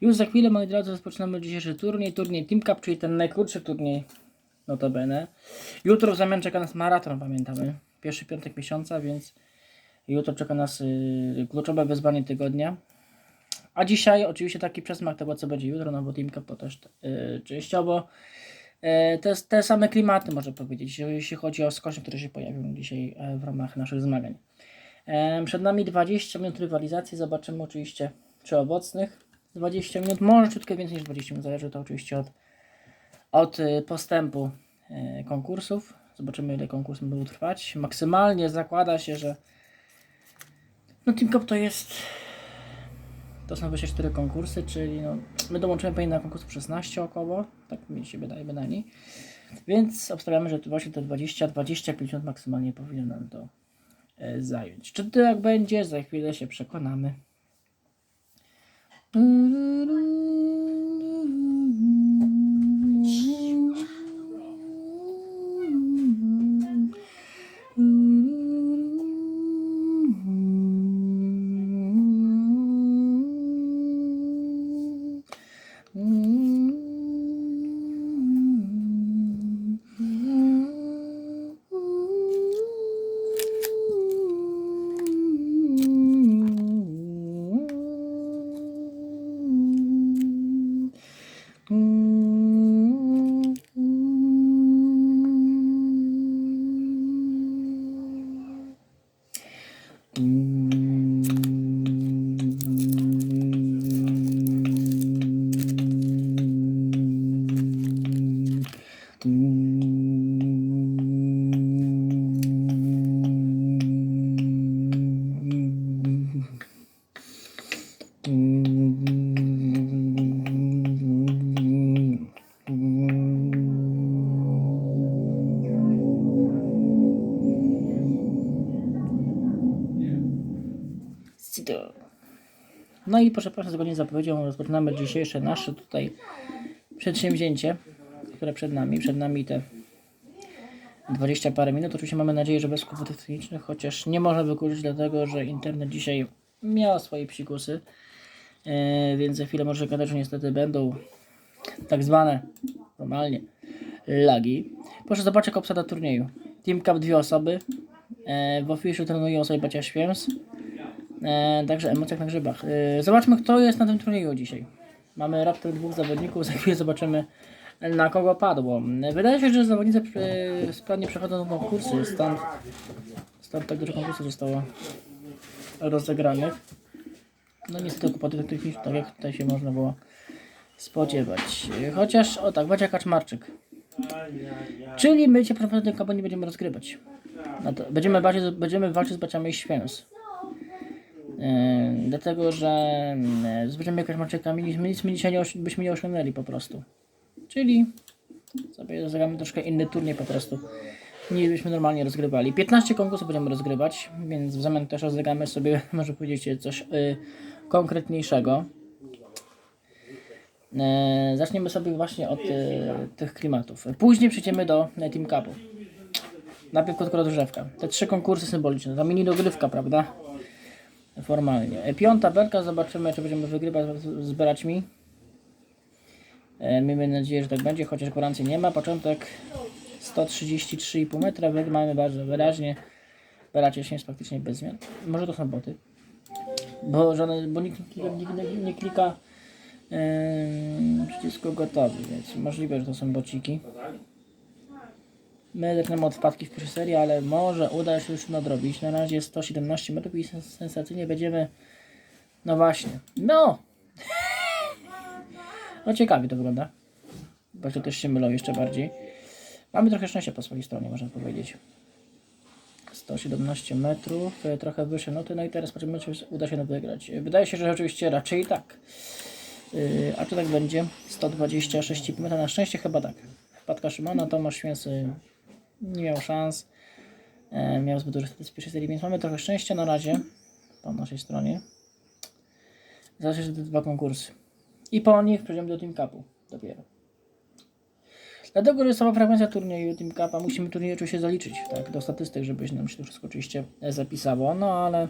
Już za chwilę, moi drodzy, rozpoczynamy dzisiejszy turniej. Turniej Team Cup, czyli ten najkrótszy turniej, notabene. Jutro w zamian czeka nas maraton, pamiętamy. Pierwszy piątek miesiąca, więc jutro czeka nas y, kluczowe wyzwanie tygodnia. A dzisiaj oczywiście taki przesmak tego, co będzie jutro, no bo Team Cup to też y, częściowo y, te, te same klimaty, można powiedzieć, jeśli chodzi o skocznie, które się pojawią dzisiaj e, w ramach naszych zmagań. Przed nami 20 minut rywalizacji, zobaczymy oczywiście czy owocnych. 20 minut, może ciutkę więcej niż 20 minut, zależy to oczywiście od, od y, postępu e, konkursów. Zobaczymy ile konkurs będą trwać. Maksymalnie zakłada się, że no Team Cup to jest to są 24 konkursy, czyli no, my dołączymy pewnie na konkurs 16 około, tak mi się wydaje bynajmniej. Więc obstawiamy, że to właśnie te 20-25 minut maksymalnie powinno nam to zająć. Czy to tak będzie? Za chwilę się przekonamy. Mm. No i proszę Państwa, zgodnie z zapowiedzią rozpoczynamy dzisiejsze nasze tutaj przedsięwzięcie, które przed nami. Przed nami te 20 parę minut. Oczywiście mamy nadzieję, że bez kłopotów technicznych, chociaż nie można wykluczyć dlatego, że internet dzisiaj miał swoje psikusy, e, więc za chwilę może gadać, że niestety będą tak zwane normalnie lagi. Proszę zobaczyć jak obsada turnieju. Team Cup dwie osoby. E, w official trenują sobie Bacia. E, także emocjach na grzybach. E, zobaczmy kto jest na tym turnieju dzisiaj. Mamy raptem dwóch zawodników, za chwilę zobaczymy na kogo padło. Wydaje się, że zawodnicy e, sprawnie przechodzą do konkursy, stąd, stąd tak dużo konkursów zostało rozegranych. No niestety kłopoty techniczne, tak jak tutaj się można było spodziewać. Chociaż, o tak, Wadzia Kaczmarczyk. Czyli my cię kabo nie będziemy rozgrywać. No będziemy, walczyć, będziemy walczyć z baciami Święs. Yy, dlatego, że yy, z baciami Kaczmarczykami nic, my dzisiaj nie, byśmy nie osiągnęli po prostu. Czyli sobie zagramy troszkę inny turniej po prostu. Nie byśmy normalnie rozgrywali. 15 konkursów będziemy rozgrywać, więc w zamian też rozegramy sobie, może powiedzieć, coś y, konkretniejszego. E, zaczniemy sobie właśnie od e, tych klimatów. Później przejdziemy do e, Team Cupu. Najpierw krótka rozgrzewka. Te trzy konkursy symboliczne. Ta mini dogrywka, prawda? Formalnie. E, Piąta belka, zobaczymy czy będziemy wygrywać z, braćmi. E, miejmy nadzieję, że tak będzie, chociaż gwarancji nie ma. Początek 133,5 metra. Wy- Mamy bardzo wyraźnie. Beracie się jest praktycznie bez zmian. Może to są boty. Bo, bo nikt nie klika Yy, przycisku gotowy, więc możliwe, że to są bociki. My zaczynamy od wpadki w pierwszej serii, ale może uda się już nadrobić. Na razie jest 117 metrów i sens- sensacyjnie będziemy... No właśnie. No! No ciekawie to wygląda. To też się mylą jeszcze bardziej. Mamy trochę szczęścia po swojej stronie, można powiedzieć. 117 metrów, e, trochę wyższe noty, no i teraz zobaczymy, czy uda się nam wygrać. E, Wydaje się, że oczywiście raczej tak. Yy, a czy tak będzie? 126,5 metra na szczęście chyba tak. Wpadka Szymona, Tomasz Święcy nie miał szans. E, miał zbyt dużo z pierwszej serii, więc mamy trochę szczęścia na razie po naszej stronie. Zaraz jeszcze te dwa konkursy. I po nich przejdziemy do Team Cupu dopiero. Dlatego, że sama frekwencja turnieju Team Cupa musimy turniej oczywiście zaliczyć, tak, do statystyk, żebyś nam się to wszystko oczywiście zapisało, no ale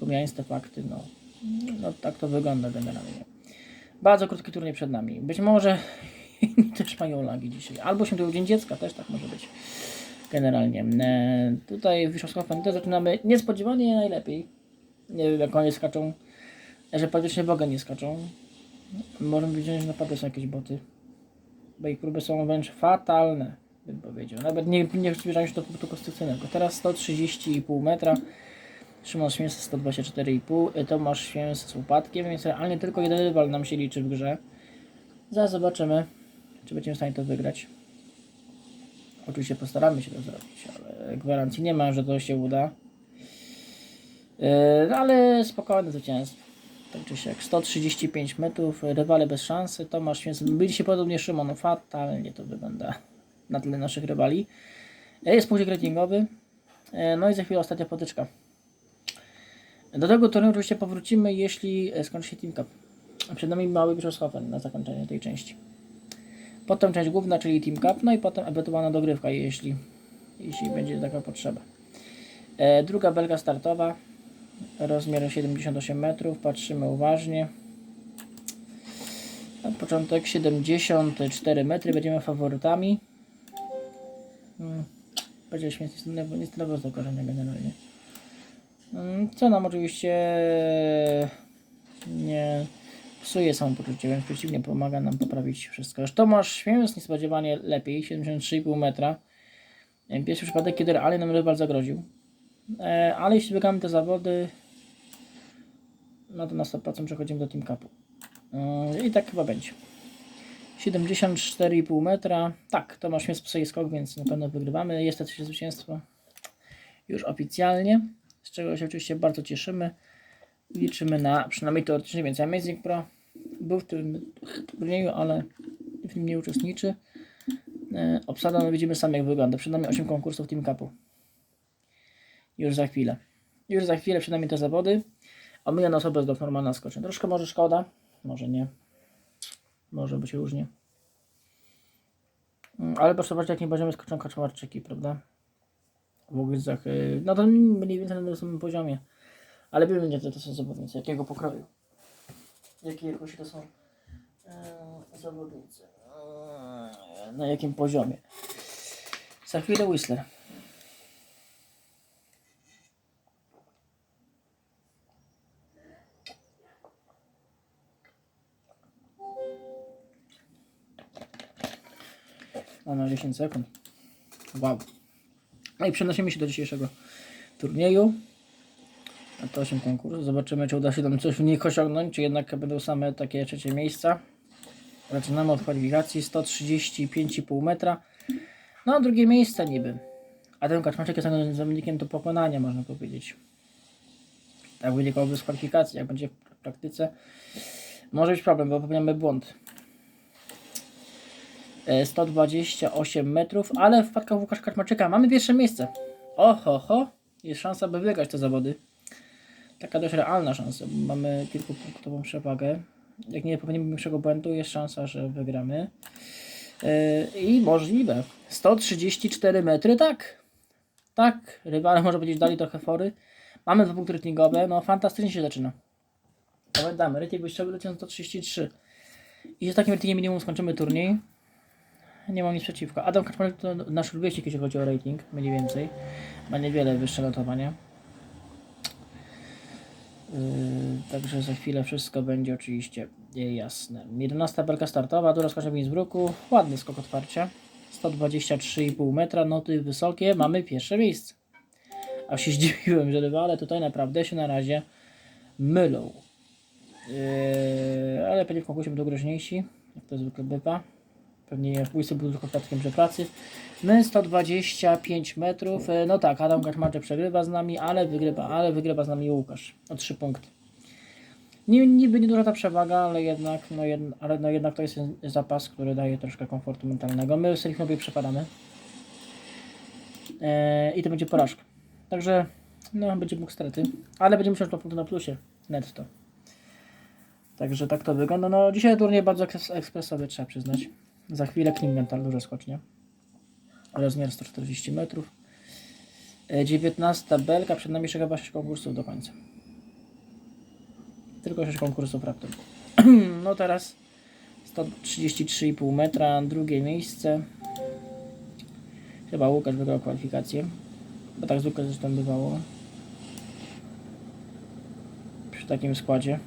pomijając te fakty, no, no tak to wygląda generalnie. Bardzo krótki turniej przed nami. Być może inni też mają lagi dzisiaj. Albo się to Dzień Dziecka, też tak może być. Generalnie. E, tutaj w Wisławską też zaczynamy niespodziewanie najlepiej. Nie wiem jak oni skaczą. Że praktycznie ogóle nie skaczą. Możemy widzieć, że naprawdę są jakieś boty. Bo ich próby są wręcz fatalne, bym powiedział. Nawet nie, nie zbliżają się do punktu konstytucyjnego. Teraz 130,5 metra. Szymon Święs 124,5. Tomasz Święs z upadkiem, więc realnie tylko jeden rywal nam się liczy w grze. Zaraz zobaczymy, czy będziemy w stanie to wygrać. Oczywiście postaramy się to zrobić, ale gwarancji nie ma, że to się uda. Yy, no ale spokojne zwycięstwo. Tak czy siak. 135 metrów, rywale bez szansy. Tomasz Święc, byli się podobnie Szymon, fatalnie to wygląda na tle naszych rywali. Yy, Jest punkcik ratingowy. Yy, No i za chwilę ostatnia potyczka. Do tego turnieju oczywiście powrócimy, jeśli e, skończy się Team Cup. Przed nami mały Bischofshofen na zakończenie tej części. Potem część główna, czyli Team Cup, no i potem ewentualna dogrywka, jeśli, jeśli będzie taka potrzeba. E, druga belga startowa, rozmiar 78 metrów, patrzymy uważnie. Na początek 74 metry, będziemy faworytami. Hmm. Niestety lewo do korzenia generalnie. Mm, Co nam oczywiście nie psuje samopoczucie, wręcz przeciwnie, pomaga nam poprawić wszystko. Już Tomasz Święc niespodziewanie lepiej, 73,5 metra. E, Pierwszy przypadek, kiedy realnie nam rywal zagroził. E, Ale jeśli wygramy te zawody, no to na 100% przechodzimy do Team Cupu. E, I tak chyba będzie. 74,5 metra. Tak, Tomasz Święc psuje skok, więc na pewno wygrywamy. Jest to zwycięstwo już oficjalnie, z czego się oczywiście bardzo cieszymy. Liczymy na przynajmniej teoretycznie więcej. Amazing Pro był w tym turnieju, ale w nim nie uczestniczy. E, Obsada, no widzimy sami jak wygląda. Przed nami 8 konkursów Team Cupu. Już za chwilę. Już za chwilę przed nami te zawody. A my na osobę z normalna skocznia. Troszkę może szkoda, może nie. Może być różnie. Mm, Ale proszę zobaczyć, jak nie będziemy skoczą kaczmarczyki, prawda? W y, no to mniej więcej na tym poziomie. Ale wiemy, gdzie to, to są zawodnicy, jakiego pokroju. Jakiej jakości to są e, zawodnicy. E, na jakim poziomie. Za chwilę Whistler. Mamy 10 sekund. Wow. No i przenosimy się do dzisiejszego turnieju. A to 8 konkursów. Zobaczymy, czy uda się tam coś w nich osiągnąć, czy jednak będą same takie trzecie miejsca. Zaczynamy od kwalifikacji 135,5 metra. No, drugie miejsce niby. A ten Kaczmarczyk jest zawodnikiem do pokonania, można powiedzieć. Tak wynikałoby z kwalifikacji, jak będzie w praktyce. Może być problem, bo popełniamy błąd. E, 128 metrów, ale w wpadkach Łukasza Kaczmarczyka mamy pierwsze miejsce. Oho, ho, jest szansa, by wygrać te zawody. Taka dość realna szansa, mamy kilkupunktową przewagę. Jak nie popełnimy większego błędu, jest szansa, że wygramy. E, I możliwe. 134 metry, tak. Tak, rywale może powiedzieć dali trochę fory. Mamy dwa punkty ratingowe, no fantastycznie się zaczyna. Pamiętamy, rating wyjściowy leci na 133. I z takim ratingiem minimum skończymy turniej. Nie mam nic przeciwko. Adam Kaczmarek to nasz rówieśnik, jeśli chodzi o rating, mniej więcej. Ma niewiele wyższe notowanie. Yy, także za chwilę wszystko będzie oczywiście jasne. 11 belka startowa, dużo skacze w Innsbrucku. Ładny skok otwarcia. 123,5 metra, noty wysokie. Mamy pierwsze miejsce. A się zdziwiłem, że rywale tutaj naprawdę się na razie mylą. Yy, ale pewnie w konkursie będą groźniejsi, jak to zwykle bywa. Pewnie pójście był tylko że pracy. My 125 metrów. Yy, No tak, Adam Kaczmarczyk przegrywa z nami, ale wygrywa, ale wygrywa z nami Łukasz o 3 punkty. Niby nieduża ta przewaga, ale jednak, no jed, ale no jednak to jest zapas, który daje troszkę komfortu mentalnego. My w Selifmowie przepadamy. Yy, I to będzie porażka. Także no, będzie mógł straty, ale będziemy musiał punkty na plusie netto. Także tak to wygląda. No dzisiaj turniej bardzo ekspres- ekspresowy, trzeba przyznać. Za chwilę Klingenthal, duża skocznia. Rozmiar 140 metrów. E, 19 belka, przed nami jeszcze chyba 6 konkursów do końca. Tylko 6 konkursów raptem. no teraz 133,5 metra, drugie miejsce. Chyba Łukasz wygrał kwalifikację. Bo tak zwykle zresztą bywało. Przy takim składzie.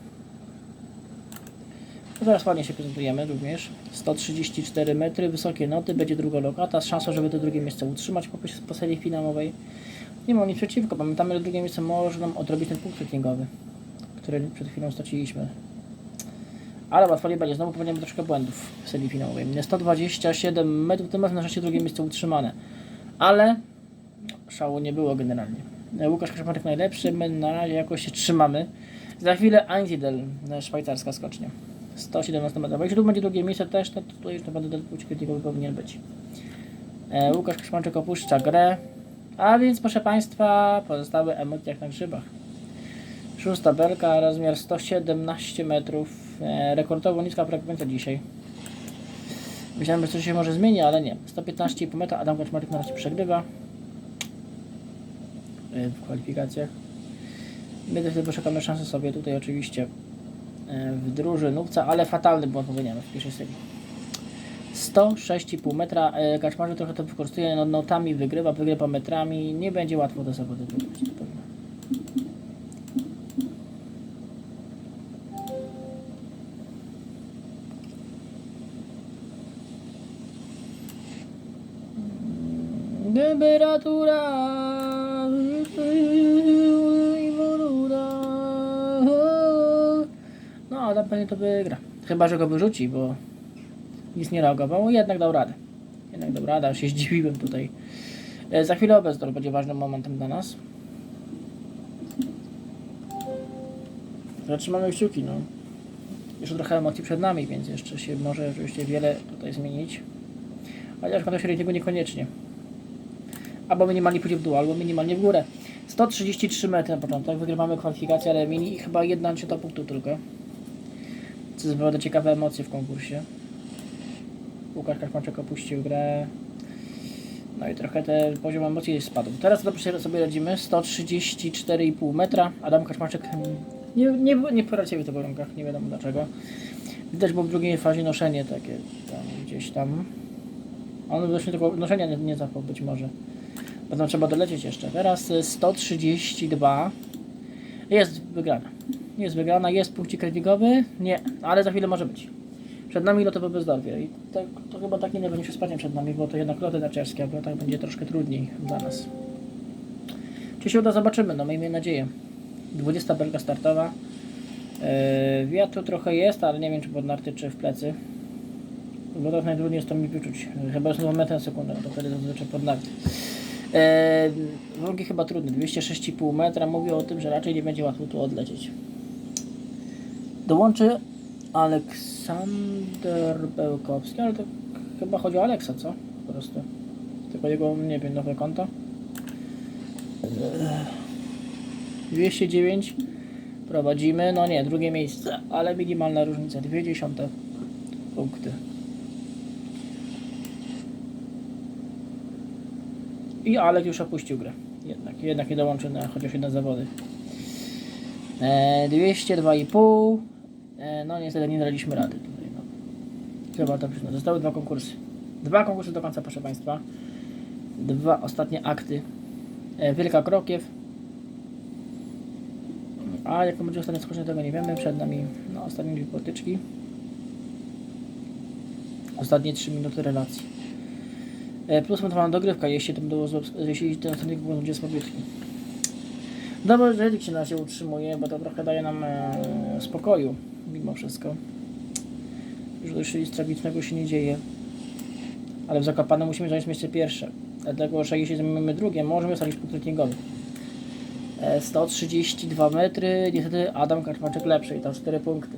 No teraz ładnie się prezentujemy również. 134 metry, wysokie noty, będzie druga lokata, z szansą, żeby to drugie miejsce utrzymać po, po serii finałowej. Nie mam nic przeciwko, pamiętamy, że drugie miejsce może nam odrobić ten punkt ratingowy, który przed chwilą straciliśmy. Ale łatwo nie będzie, znowu popełniamy troszkę błędów w serii finałowej. 127 metrów, tym razem na szczęście drugie miejsce utrzymane. Ale szału nie było generalnie. Łukasz Krzyszmarek najlepszy, my na razie jakoś się trzymamy. Za chwilę Einzidel, szwajcarska skocznia. 117 metrów. Jeśli tu będzie drugie miejsce też, to tutaj już naprawdę ucieknikowy powinien być. E, Łukasz Krzyszmarczyk opuszcza grę. A więc proszę Państwa, pozostałe emocje jak na grzybach. Szósta belka, rozmiar 117 metrów. E, rekordowo niska frekwencja dzisiaj. Myślałem, że coś się może zmieni, ale nie. 115,5 metra, Adam Kaczmarek na razie przegrywa. E, w kwalifikacjach. My wtedy poszukamy szansy sobie tutaj oczywiście w drużynówce, ale fatalny błąd popełniamy w pierwszej serii. 106,5 metra, e, Kaczmarzyk trochę to wykorzystuje, no, notami wygrywa, wygrywa metrami, nie będzie łatwo do zawody wygrać. Temperatura pewnie to wygra. Chyba, że go wyrzuci, bo nic nie reagował. Jednak dał radę. Jednak dał radę, aż się zdziwiłem tutaj. E, za chwilę Obezdor będzie ważnym momentem dla nas. Zatrzymamy kciuki, no. Jeszcze trochę emocji przed nami, więc jeszcze się może oczywiście wiele tutaj zmienić. Chociaż konto średniego niekoniecznie. Albo minimalnie pójdzie w dół, albo minimalnie w górę. 133 metry na początek, wygrywamy kwalifikację, ale mini i chyba jedna czy to punktu tylko. Co naprawdę ciekawe emocje w konkursie. Łukasz Kaczmarczyk opuścił grę. No i trochę ten poziom emocji spadł. Teraz dobrze sobie radzimy. 134,5 metra. Adam Kaczmarczyk mm, nie, nie, nie poradził w tych warunkach, nie wiadomo dlaczego. Widać było w drugiej fazie noszenie takie tam gdzieś tam. On właśnie tego noszenia nie, nie zapał być może. Potem trzeba dolecieć jeszcze. Teraz y, 132. Jest wygrana. Jest wygrana, jest punkcik ratingowy. Nie, ale za chwilę może być. Przed nami loty po bezdorwie i to, to chyba tak nie się spadnie przed nami, bo to jednak loty narciarskie, a lotach będzie troszkę trudniej dla nas. Czy się uda, zobaczymy, no miejmy nadzieję. 20 belga startowa. Yy, wiatru trochę jest, ale nie wiem czy pod narty, czy w plecy. W lotach najtrudniej jest to mi wyczuć. Chyba jest momentem sekundę, no to wtedy zazwyczaj pod narty. Eee, warunki chyba trudne, 206,5 metra, mówię o tym, że raczej nie będzie łatwo tu odlecieć. Dołączy Aleksander Bełkowski, ale to chyba chodzi o Aleksa, co? Po prostu. Tylko jego, nie wiem, nowe konto. Eee, 209 prowadzimy, no nie, drugie miejsce, ale minimalna różnica, 20 punkty. I Alek już opuścił grę. Jednak, jednak nie dołączył na chociaż jedne zawody. E, 202,5. E, no niestety nie daliśmy rady tutaj. No. Trzeba to przyznać. Zostały dwa konkursy. Dwa konkursy do końca, proszę Państwa. Dwa ostatnie akty. E, Wielka Krokiew. A jak to będzie ostatnie skoczenie, tego nie wiemy. Przed nami no, ostatnie dwie potyczki. Ostatnie 3 minuty relacji. E, Plus montowana dogrywka, jeśli złe, jeśli ten następnik będzie słabiutki. Dobrze, że się na razie utrzymuje, bo to trochę daje nam e, spokoju, mimo wszystko. Już coś nic tragicznego się nie dzieje. Ale w Zakopanem musimy zająć miejsce pierwsze. Dlatego, że jeśli zajmiemy drugie, możemy stać punkt ratingowy. E, 132 metry, niestety Adam Kaczmarczyk lepszy i tam 4 punkty.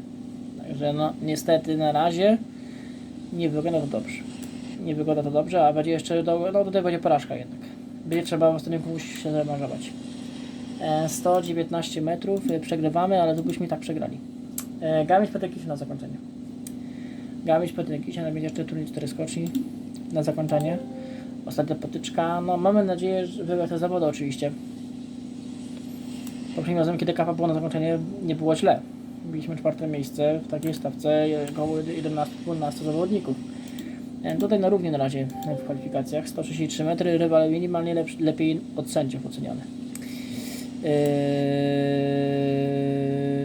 Także no, niestety na razie nie wygląda to dobrze nie wygląda to dobrze, a będzie jeszcze, do, no tutaj będzie porażka jednak. Będzie trzeba w ostatnim komuś się zamarzować. E, 119 metrów, e, przegrywamy, ale i tak przegrali. E, Gamić Patekisz na zakończenie. Potyczki, ale mieć jeszcze turniej 4 skoczni na zakończenie. Ostatnia potyczka, no mamy nadzieję, że wygra te zawody oczywiście. Poprzednim razem, kiedy kapa było na zakończenie, nie było źle. Byliśmy czwarte miejsce w takiej stawce około 11-12 zawodników. Tutaj na równi na razie w kwalifikacjach. 133 metry, rywal minimalnie lepszy, lepiej od sędziów oceniany. Eee,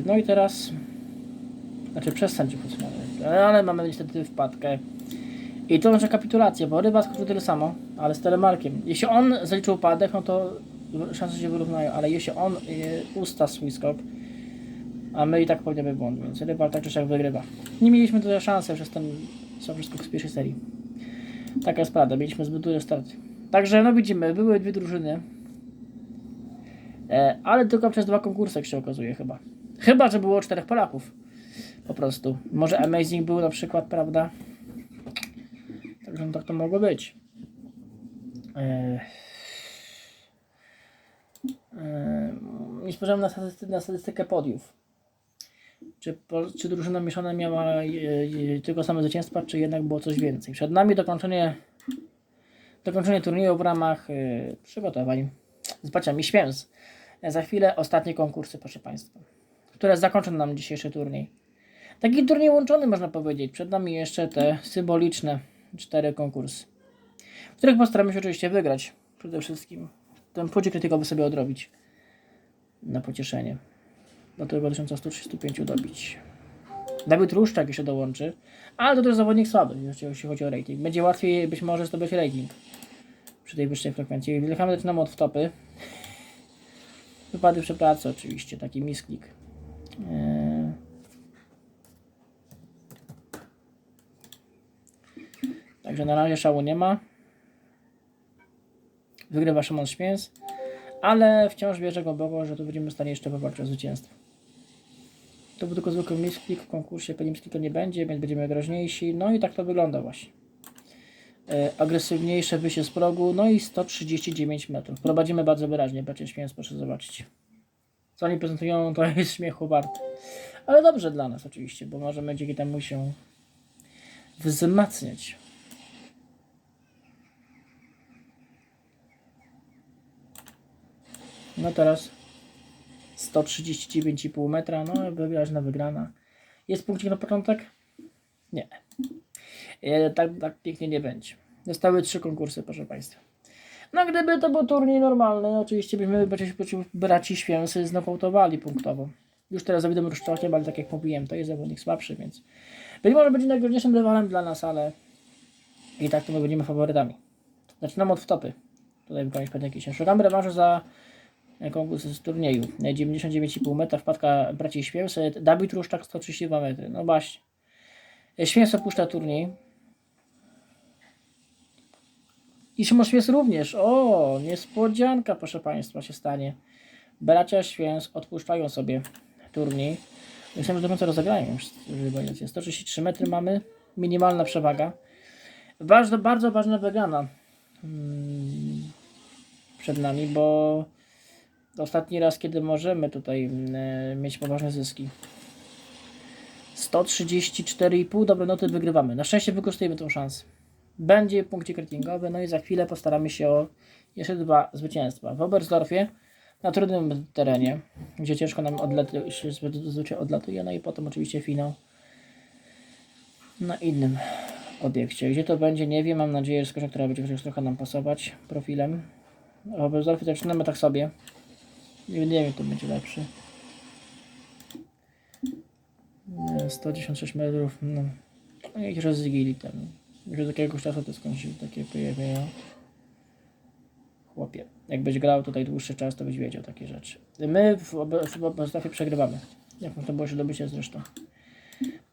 No i teraz, znaczy przez sędziów oceniany, ale, mamy niestety wpadkę. I to znaczy kapitulację, bo ryba skoczył tyle samo, ale z telemarkiem. Jeśli on zaliczył upadek, no to szanse się wyrównają, ale jeśli on e, usta swój skok, a my i tak popełniamy błąd, więc rywal tak czy siak wygrywa. Nie mieliśmy tutaj szansy przez ten sobie skok z pierwszej serii. Taka jest prawda, mieliśmy zbyt duży start. Także no widzimy, były dwie drużyny. E, ale tylko przez dwa konkursy jak się okazuje chyba. Chyba, że było czterech Polaków. Po prostu. Może Amazing był na przykład, prawda? Także no, tak to mogło być. E, e, nie spojrzałem na, statystykę, na statystykę podiów. Czy, czy drużyna mieszana miała tylko same zwycięstwa, czy jednak było coś więcej? Przed nami dokończenie, dokończenie turnieju w ramach e, przygotowań z baciami Święc. E, Za chwilę ostatnie konkursy, proszę Państwa, które zakończą nam dzisiejszy turniej. Taki turniej łączony, można powiedzieć. Przed nami jeszcze te symboliczne cztery konkursy, w których postaramy się oczywiście wygrać. Przede wszystkim ten płódź krytykowy sobie odrobić na pocieszenie. Do tego 1135 dobić. Dawid Ruszczak jeszcze dołączy, ale to też zawodnik słaby, jeśli chodzi o rating. Będzie łatwiej być może zdobyć rating przy tej wyższej frekwencji. Wilhelm zaczynamy od wtopy. Wypady przy pracy oczywiście, taki misklik. Eee. Także na razie szału nie ma. Wygrywa Szymon Śmięs, ale wciąż wierzę głęboko, że tu będziemy w stanie jeszcze powalczyć o zwycięstwo. To był tylko zwykły misklik w konkursie, pewnie misklika nie będzie, więc będziemy groźniejsi. No i tak to wygląda właśnie. E, agresywniejsze wyjście z progu, no i 139 metrów. Prowadzimy bardzo wyraźnie, będzie śmiec, proszę zobaczyć. Co oni prezentują, to jest śmiechu warte. Ale dobrze dla nas oczywiście, bo możemy dzięki temu się wzmacniać. No teraz 139,5 metra, no wyraźna wygrana. Jest punkcik na początek? Nie. E, tak, tak pięknie nie będzie. Zostały trzy konkursy, proszę Państwa. No gdyby to był turniej normalny, no, oczywiście byśmy braci, braci Święsy znokautowali punktowo. Już teraz widem Ruszczakiem, ale tak jak mówiłem, to jest zawodnik słabszy, więc być może będzie najgroźniejszym rywalem dla nas, ale i tak to my będziemy faworytami. Zaczynamy od wtopy. Tutaj wykonać pewne jakieś. Szukamy rewanżu za konkurs z turnieju. 99,5 metra wpadka braci Święsy. Dawid Ruszczak 132 metry. No właśnie. Święs opuszcza turniej. I Szymon Święs również. O, niespodzianka, proszę Państwa, się stanie. Bracia Święs odpuszczają sobie turniej. Myślę, że do końca rozegrają już rywalizację. 133 metry mamy. Minimalna przewaga. Bardzo, bardzo ważna wygrana mm, przed nami, bo ostatni raz, kiedy możemy tutaj mm, mieć poważne zyski. 134,5 dobre noty wygrywamy. Na szczęście wykorzystujemy tą szansę. Będzie punkcik ratingowy, no i za chwilę postaramy się o jeszcze dwa zwycięstwa. W Oberstdorfie, na trudnym terenie, gdzie ciężko nam zazwyczaj odlatuje, no i potem oczywiście finał na innym obiekcie. Gdzie to będzie, nie wiem, mam nadzieję, że skoczek, która będzie chociaż trochę nam pasować profilem. Oberstdorfie zaczynamy tak sobie. Nie, wiem, kto będzie lepszy. Nie, 196 metrów, no. no jakieś rozgili tam. Już od jakiegoś czasu to się takie pojawiają. Chłopie, jak byś grał tutaj dłuższy czas, to byś wiedział takie rzeczy. My w, Oberstdorfie przegrywamy. Jak to było się dobycie zresztą.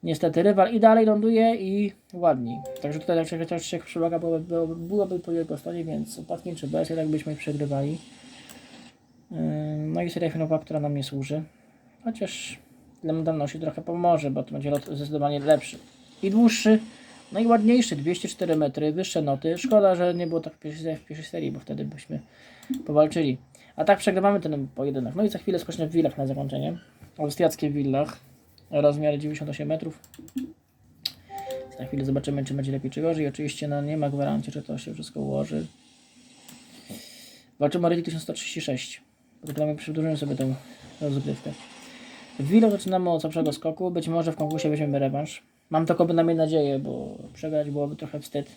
Niestety rywal i dalej ląduje i ładniej. Także tutaj chociaż się przewaga byłaby, byłaby, po jego stronie, więc opatrznie czy bez, jednak byśmy przegrywali. Yy, No i seria finałowa, która nam nie służy. Chociaż dla modalności trochę pomoże, bo to będzie lot zdecydowanie lepszy. I dłuższy, no i ładniejszy, 204 metry, wyższe noty. Szkoda, że nie było tak w pierwszej, w pierwszej serii, bo wtedy byśmy powalczyli. A tak przegrywamy ten pojedynek. No i za chwilę skoczę w willach na zakończenie. Austriackie willach. Rozmiary 98 metrów. Za chwilę zobaczymy, czy będzie lepiej, czy gorzej. Oczywiście no, nie ma gwarancji, że to się wszystko ułoży. Walczymy o rating 1136. Potem przedłużymy sobie tą rozgrywkę. W Willow zaczynamy od słabszego skoku. Być może w konkursie weźmiemy rewanż. Mam taką bynajmniej nadzieję, bo przegrać byłoby trochę wstyd.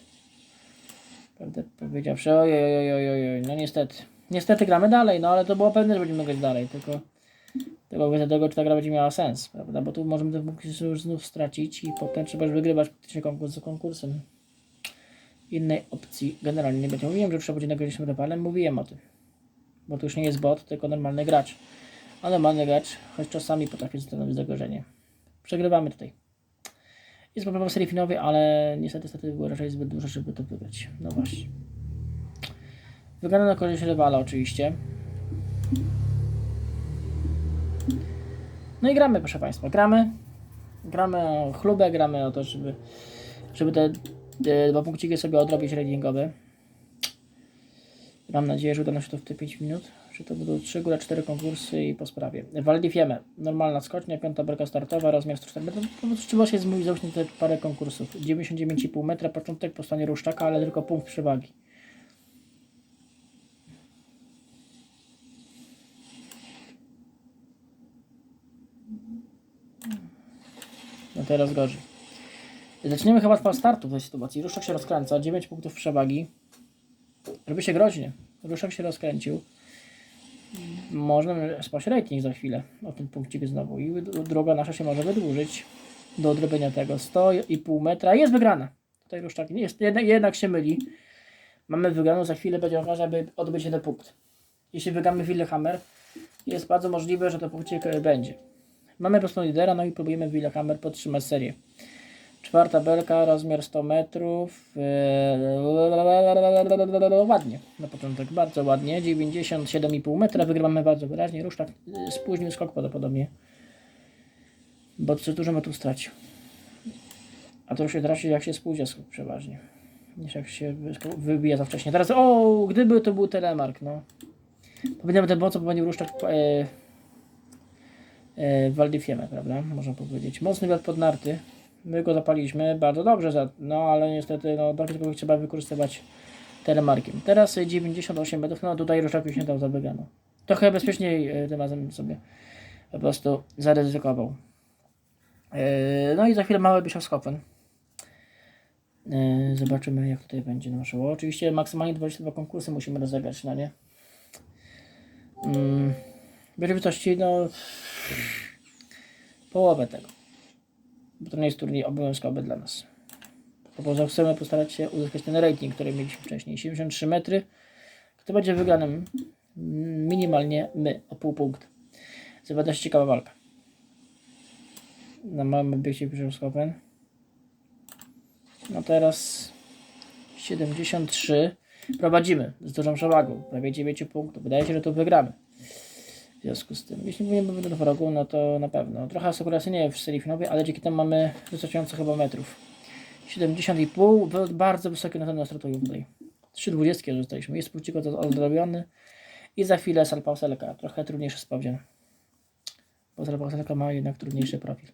Prawdę powiedziawszy, ojej, ojej, no niestety. Niestety gramy dalej, no ale to było pewne, że będziemy grać dalej, tylko tylko kwestia tego, czy ta gra będzie miała sens, prawda? Bo tu możemy te punkty już znów stracić i potem trzeba już wygrywać praktycznie konkurs za konkursem. Innej opcji generalnie nie będzie. Mówiłem, że trzeba będzie nagrodzić rywalem, mówiłem o tym. Bo to już nie jest bot, tylko normalny gracz. A normalny gracz, choć czasami potrafi stanowić zagrożenie. Przegrywamy tutaj. Jest problem w serii finałowej, ale niestety, niestety było raczej zbyt dużo, żeby to wygrać. No właśnie. Wygrano na korzyść rywala oczywiście. No i gramy, proszę Państwa, gramy. Gramy o chlubę, gramy o to, żeby, żeby te, te dwa punkciki sobie odrobić ratingowe. Mam nadzieję, że uda nam się to w te 5 minut. Że to będą 3 góra 4 konkursy i po sprawie. Waldifiemy. Normalna skocznia, piąta belka startowa, rozmiar 104 metrów. Prostu trzeba się zmówić załóżmy te parę konkursów. 99,5 metra, początek po stronie ruszczaka, ale tylko punkt przewagi. No teraz gorzej. Zaczniemy chyba od startu w tej sytuacji. Ruszek się rozkręca, 9 punktów przewagi. Robi się groźnie. Ruszek się rozkręcił. Można spać rating za chwilę o ten punkcik znowu. I droga nasza się może wydłużyć do odrobienia tego. 100,5 metra. Jest wygrana. Tutaj ruszczak nie jest, jednak, jednak się myli. Mamy wygraną, za chwilę będzie okazja, aby odbyć jeden punkt. Jeśli wygramy Willehammer, jest bardzo możliwe, że to punkcik e, będzie. Mamy po prostu lidera, no i próbujemy Willehammer podtrzymać serię. Czwarta belka, rozmiar 100 metrów. Eee, ładnie na początek, bardzo ładnie. 97,5 metra, wygrywamy bardzo wyraźnie. Rusztak e, spóźnił skok prawdopodobnie, bo coś dużo metrów stracił. A to już się traci jak się spóźnia skok przeważnie, niż jak się wybija za wcześnie. Teraz, o, gdyby to był telemark, no. Pamiętam ten mocno popełnił Rusztak e, e, prawda? Można powiedzieć. Mocny wiatr pod narty. My go zapaliśmy bardzo dobrze, za, no ale niestety no, do trzeba wykorzystywać telemarkiem. Teraz e, 98 metrów, no tutaj Ruszak już nie dał za. Trochę bezpieczniej e, tym razem sobie po prostu zaryzykował. E, no i za chwilę mały Bishop Skopen. E, zobaczymy jak tutaj będzie nam szło. Oczywiście maksymalnie 22 konkursy musimy rozegrać, no nie? Rzeczywistości no połowę tego. Bo to nie jest turniej obowiązkowy dla nas. Po prostu chcemy postarać się uzyskać ten rating, który mieliśmy wcześniej. 73 metry. Kto będzie wygranym? Minimalnie my, o pół punktu. Zapada się ciekawa walka. Na małym obiekcie Open. No teraz 73. Prowadzimy z dużą przewagą. Prawie 9 punktów. Wydaje się, że to wygramy. W związku z tym, jeśli mówimy do wrogu, no to na pewno. Trochę asekuracyjnie w serii finałowej, ale dzięki temu mamy wystarczająco chyba metrów. 70,5, bardzo wysokie na ten startują tutaj. 3,20 zostaliśmy. Jest punkcik odrobiony. I za chwilę Salpauselka. Trochę trudniejszy sprawdzian. Bo Salpauselka ma jednak trudniejszy profil.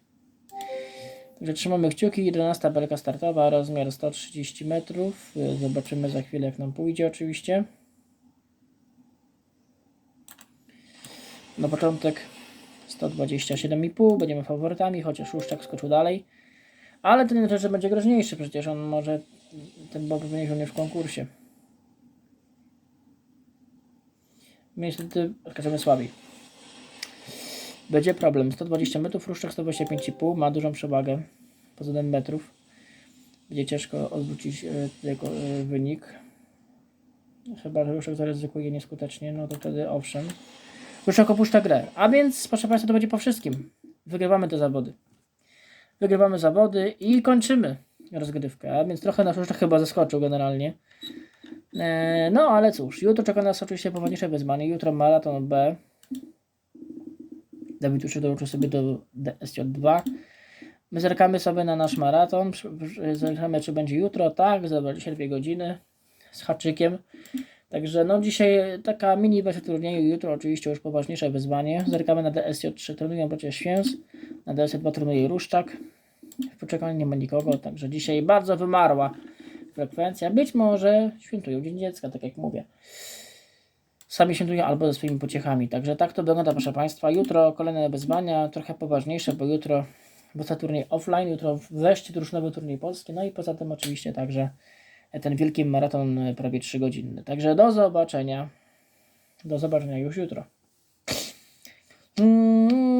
Także trzymamy kciuki. 11 belka startowa, rozmiar 130 metrów. Zobaczymy za chwilę jak nam pójdzie oczywiście. Na początek 127,5, będziemy faworytami, chociaż Łuszczak skoczył dalej. Ale ten rzeczy będzie groźniejszy, przecież on może ten bok będzie również w konkursie. Niestety skaczemy słabiej. Będzie problem. 120 metrów, Ruszczak 125,5, ma dużą przewagę. Poza 1 metrów. Będzie ciężko odwrócić e, tego e, wynik. Chyba, że Ruszczak zaryzykuje nieskutecznie, no to wtedy owszem. Ruszak opuszcza grę. A więc, proszę Państwa, to będzie po wszystkim. Wygrywamy te zawody. Wygrywamy zawody i kończymy rozgrywkę. A więc trochę nasz Ruszak chyba zaskoczył generalnie. E, no ale cóż, jutro czeka nas oczywiście poważniejsze wyzwanie. Jutro maraton B. Dawid już dołączył sobie do DSJ2. My zerkamy sobie na nasz maraton. Zerkamy, czy będzie jutro. Tak, za 22 godziny z haczykiem. Także no dzisiaj taka mini wersja turnieju, jutro oczywiście już poważniejsze wyzwanie. Zerkamy na DSJ3, trenują przecież Święs, na DSJ2 trenuje Ruszczak. W poczekalni nie ma nikogo, także dzisiaj bardzo wymarła frekwencja. Być może świętują Dzień Dziecka, tak jak mówię. Sami świętują albo ze swoimi pociechami. Także tak to wygląda, proszę Państwa. Jutro kolejne wyzwania, trochę poważniejsze, bo jutro bo turniej offline, jutro wreszcie drużynowy turniej polski, no i poza tym oczywiście także ten wielki maraton prawie 3 godzinny. Także do zobaczenia. Do zobaczenia już jutro. Mm.